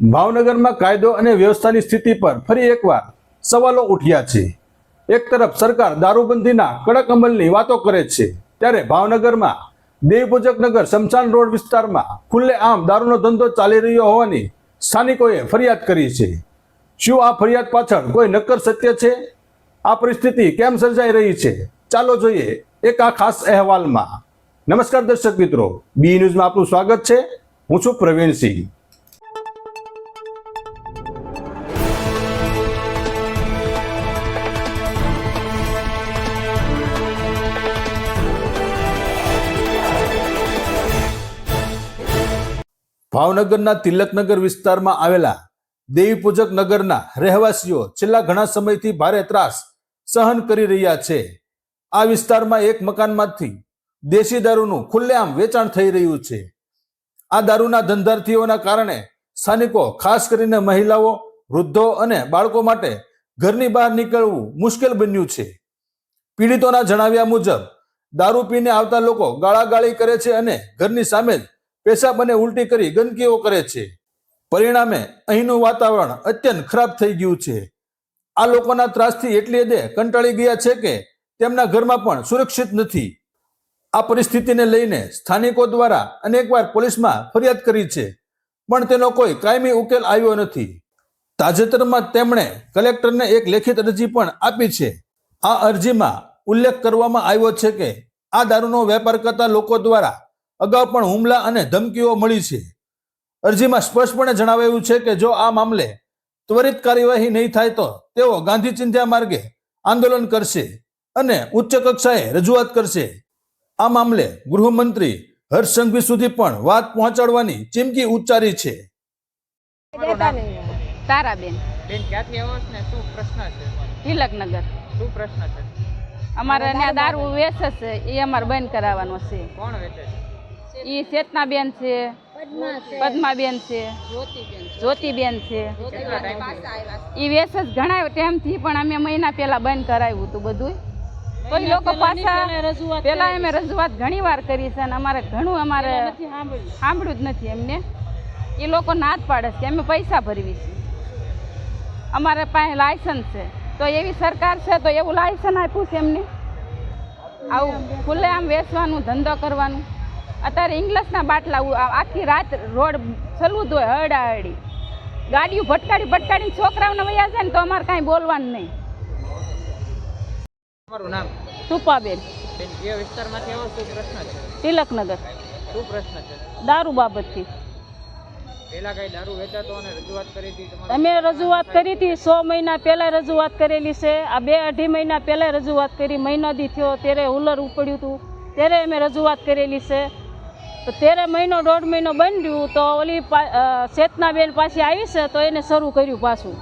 ભાવનગરમાં કાયદો અને વ્યવસ્થાની સ્થિતિ પર ફરી એકવાર સવાલો ઉઠ્યા છે. એક તરફ સરકાર દારૂબંધીના કડક અમલની વાતો કરે છે, ત્યારે ભાવનગરમાં દેવપૂજક નગર શમશાન રોડ વિસ્તારમાં ખુલ્લેઆમ દારૂનો ધંધો ચાલી રહ્યો હોવાની સ્થાનિકોએ ફરિયાદ કરી છે. શું આ ફરિયાદ પાછળ કોઈ નક્કર સત્ય છે? આ પરિસ્થિતિ કેમ સર્જાઈ રહી છે? ચાલો જોઈએ એક આ ખાસ અહેવાલમાં. નમસ્કાર દર્શક મિત્રો, બી ન્યૂઝમાં આપનું સ્વાગત છે. હું છું પ્રવીણસિંહ ભાવનગરના તિલકનગર વિસ્તારમાં આવેલા દેવીપૂજક નગરના રહેવાસીઓ છેલ્લા ઘણા સમયથી ભારે ત્રાસ સહન કરી રહ્યા છે. આ વિસ્તારમાં એક મકાનમાંથી દેશી દારૂનું ખુલ્લેઆમ વેચાણ થઈ રહ્યું છે. આ દારૂના ધંધાર્થીઓના કારણે સ્થાનિકો, ખાસ કરીને મહિલાઓ, વૃદ્ધો અને બાળકો માટે ઘરની બહાર નીકળવું મુશ્કેલ બન્યું છે. પીડિતોના જણાવ્યા મુજબ, દારૂ પીને આવતા લોકો ગાળાગાળી કરે છે અને ઘરની સામે જ પેશાબ અને ઉલટી કરી ગંદકીઓ કરે છે. પરિણામે અહીંનું વાતાવરણ અત્યંત ખરાબ થઈ ગયું છે. આ લોકોના ત્રાસથી એટલી હદે કંટાળી ગયા છે કે તેમના ઘરમાં પણ સુરક્ષિત નથી. આ પરિસ્થિતિને લઈને સ્થાનિકો દ્વારા અનેકવાર પોલીસમાં ફરિયાદ કરી છે, પણ તેનો કોઈ કાયમી ઉકેલ આવ્યો નથી. તાજેતરમાં તેમણે કલેક્ટરને એક લેખિત અરજી પણ આપી છે. આ અરજીમાં ઉલ્લેખ કરવામાં આવ્યો છે કે આ દારૂનો વેપાર કરતા લોકો દ્વારા અગાઉ પણ હુમલા અને ધમકીઓ મળી છે. અરજીમાં સ્પષ્ટપણે જણાવાયું છે કે જો આ મામલે ત્વરિત કાર્યવાહી નહીં થાય તો તેઓ ગાંધી ચિંધ્યા માર્ગે આંદોલન કરશે અને ઉચ્ચ કક્ષાએ રજૂઆત કરશે. આ મામલે ગૃહમંત્રી હર્ષ સંઘવી સુધી પણ વાત પહોંચાડવાની ચીમકી ઉચ્ચારી છે. તારાબેન. બેન ક્યાંથી આવો ને? શું પ્રશ્ન છે? તિલકનગર. શું પ્રશ્ન છે? અમારે ત્યાં દારૂ વેચે છે એ અમારે બંધ કરાવવાનો છે. કોણ વેચે છે? એ ચેતનાબેન છે પદ્માબેન. છે જ્યોતિબેન છે. એ વેસ જ ઘણા ટાઈમથી પણ અમે મહિના પહેલાં બંધ કરાવ્યું હતું બધું તો એ લોકો પાછા પેલા અમે રજૂઆત ઘણી વાર કરી છે અને અમારે ઘણું અમારે સાંભળ્યું. જ નથી એમને. એ લોકો ના જ પાડે છે અમે પૈસા ભરવી છે. અમારે પાસે લાયસન્સ છે. તો એવી સરકાર છે તો એવું લાયસન્સ આપ્યું છે એમને. આવું ખુલ્લે આમ વેચવાનું ધંધો કરવાનું. અત્યારે ઇંગ્લિશના બાટલા આખી રાત રોડ ચલવું જ હોય હરડા ગાડીઓ ભટકાડી ભટકાડી છોકરાઓને વયા જાય ને તો અમારે કાંઈ બોલવાનું નહીં. તમારું નામ? ટૂપાબેન બેન જે વિસ્તારમાંથી આવો શું પ્રશ્ન છે? તિલકનગર. શું પ્રશ્ન છે? દારૂ બાબતથી. પેલા કઈ દારૂ વેચાતો અને રજૂઆત કરી હતી અમે રજૂઆત કરી હતી સો મહિના પહેલાં રજૂઆત કરેલી છે. આ બે અઢી મહિના પહેલાં રજૂઆત કરી. મહિનો દી થયો ત્યારે હુલર ઉપડ્યું હતું. ત્યારે અમે રજૂઆત કરેલી છે. તો તેરે મહિનો દોઢ મહિનો બન્યું તો ઓલી ચેતનાબેન પાછી આવી છે તો એને શરૂ કર્યું પાછું.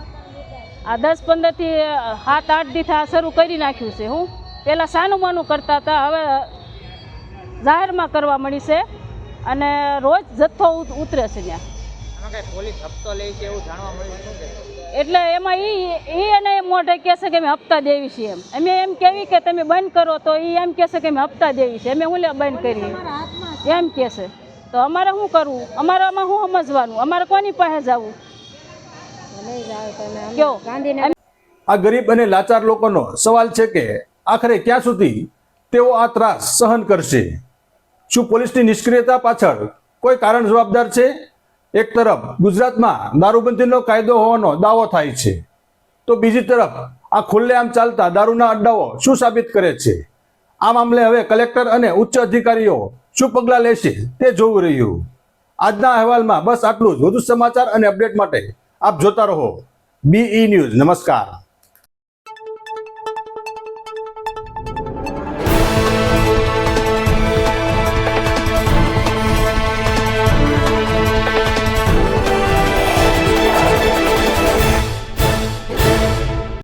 આ દસ પંદરથી સાત આઠ દીથા શરૂ કરી નાખ્યું છે હું. પહેલાં સાનું માનું કરતા હતા હવે જાહેરમાં કરવા મળી છે અને રોજ જથ્થો ઉતરે છે ત્યાં. છે એટલે એમાં એ એ એને મોઢે કહેશે કે અમે હપ્તા દેવી છીએ એમ. અમે એમ કેવી કે તમે બંધ કરો તો એ એમ કહેશે કે અમે હપ્તા દેવી છે અમે હું લે બંધ કરીએ. એમ કહેશે તો અમારે શું કરવું? અમારામાં શું સમજવાનું? અમારે કોની પાસે જવું? આ ગરીબ અને લાચાર લોકોનો સવાલ છે કે આખરે ક્યાં સુધી તેઓ આ ત્રાસ સહન કરશે? શું પોલીસની નિષ્ક્રિયતા પાછળ કોઈ કારણ જવાબદાર છે? એક તરફ ગુજરાતમાં દારૂબંધીનો કાયદો હોવાનો દાવો થાય છે. તો બીજી તરફ આ ખુલ્લેઆમ ચાલતા દારૂના અડ્ડાઓ શું સાબિત કરે છે? આ મામલે હવે કલેક્ટર અને ઉચ્ચ અધિકારીઓ શું પગલાં લેશે તે જોવું રહ્યું. આજના અહેવાલમાં બસ આટલું જ. વધુ સમાચાર અને અપડેટ માટે આપ જોતા રહો. બીઈ ન્યૂઝ નમસ્કાર.